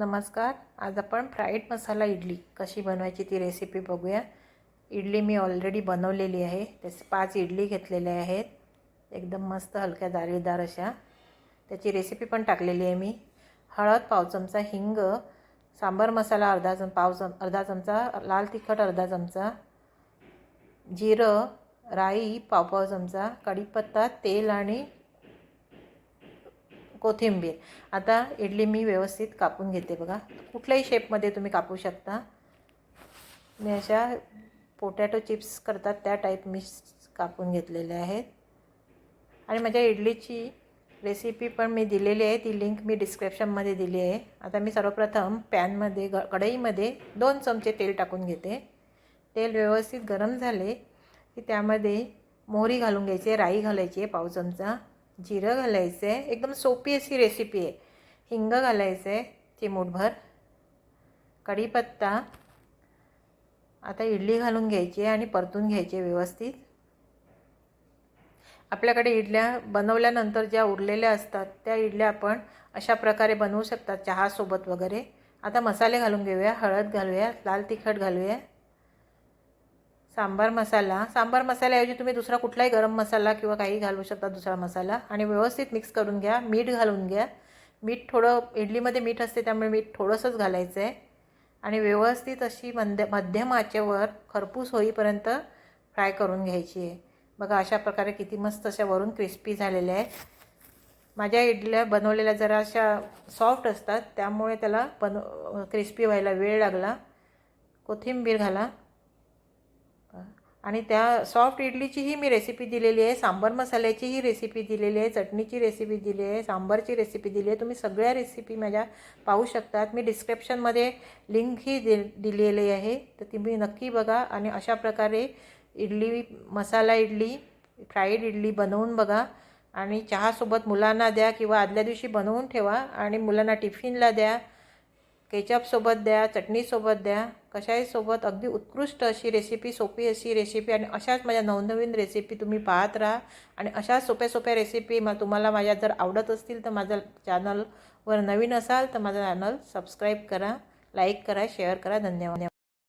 नमस्कार. आज आपण फ्राईड मसाला इडली कशी बनवायची ती रेसिपी बघूया. इडली मी ऑलरेडी बनवलेली आहे. त्याचे पाच इडली घेतलेल्या आहेत. एकदम मस्त हलक्या जाळीदार अशा. त्याची रेसिपी पण टाकलेली आहे मी. हळद पाव चमचा हिंग सांबार मसाला अर्धा चम पाव चम अर्धा चमचा लाल तिखट अर्धा चमचा जिरं राई पाव पाव चमचा कढीपत्ता तेल आणि कोथिंबीर. आता इडली मी व्यवस्थित कापून घेते बघा. कुठल्याही शेपमध्ये तुम्ही कापू शकता. मी अशा पोटॅटो चिप्स करतात त्या टाईप मी कापून घेतलेल्या आहेत. आणि माझ्या इडलीची रेसिपी पण मी दिलेली आहे. ती लिंक मी डिस्क्रिप्शनमध्ये दिली आहे. आता मी सर्वप्रथम पॅनमध्ये ग कढईमध्ये दोन चमचे तेल टाकून घेते. तेल व्यवस्थित गरम झाले की त्यामध्ये मोहरी घालून घ्यायची राई घालायची आहे पाव चमचा. जिरं घालायचं आहे. एकदम सोपी अशी रेसिपी आहे. हिंग घालायचं आहे चिमूटभर. कढीपत्ता. आता इडली घालून घ्यायची आहे आणि परतून घ्यायची आहे व्यवस्थित. आपल्याकडे इडल्या बनवल्यानंतर ज्या उरलेल्या असतात त्या इडल्या आपण अशा प्रकारे बनवू शकतात चहासोबत वगैरे. आता मसाले घालून घेऊया. हळद घालूया. लाल तिखट घालूया. सांबार मसाला. सांबार मसाल्याऐवजी तुम्ही दुसरा कुठलाही गरम मसाला किंवा काही घालू शकता दुसरा मसाला. आणि व्यवस्थित मिक्स करून घ्या. मीठ घालून घ्या. मीठ थोडं इडलीमध्ये मीठ असते त्यामुळे मीठ थोडंसंच घालायचं आहे आणि व्यवस्थित अशी मंद मध्यम आचेवर खरपूस होईपर्यंत फ्राय करून घ्यायची आहे. बघा अशा प्रकारे किती मस्त अशा वरून क्रिस्पी झालेल्या आहेत. माझ्या इडल्या बनवलेल्या जरा अशा सॉफ्ट असतात. त्यामुळे त्याला बन क्रिस्पी व्हायला वेळ लागला. कोथिंबीर घाला. आणि त्या सॉफ्ट इडलीचीही मी रेसिपी दिलेली आहे सांबर मसाल्याचीही रेसिपी दिलेली आहे चटणीची रेसिपी दिली आहे सांबारची रेसिपी दिली आहे. तुम्ही सगळ्या रेसिपी माझ्या पाहू शकतात. मी डिस्क्रिप्शनमध्ये लिंकही दि दिलेली आहे. तर तुम्ही नक्की बघा आणि अशा प्रकारे इडली मसाला इडली फ्राईड इडली बनवून बघा. आणि चहासोबत मुलांना द्या किंवा आदल्या दिवशी बनवून ठेवा. आणि मुलांना टिफिनला द्या केचपसोबत द्या चटणीसोबत द्या. कशाहीसोबत अगदी उत्कृष्ट अशी रेसिपी सोपी अशी रेसिपी आणि अशाच माझ्या नवनवीन रेसिपी तुम्ही पाहत राहा. आणि अशाच सोप्या सोप्या रेसिपी मग तुम्हाला माझ्या जर आवडत असतील तर माझं चॅनलवर नवीन असाल तर माझं चॅनल सबस्क्राईब करा लाईक करा शेअर करा. धन्यवाद.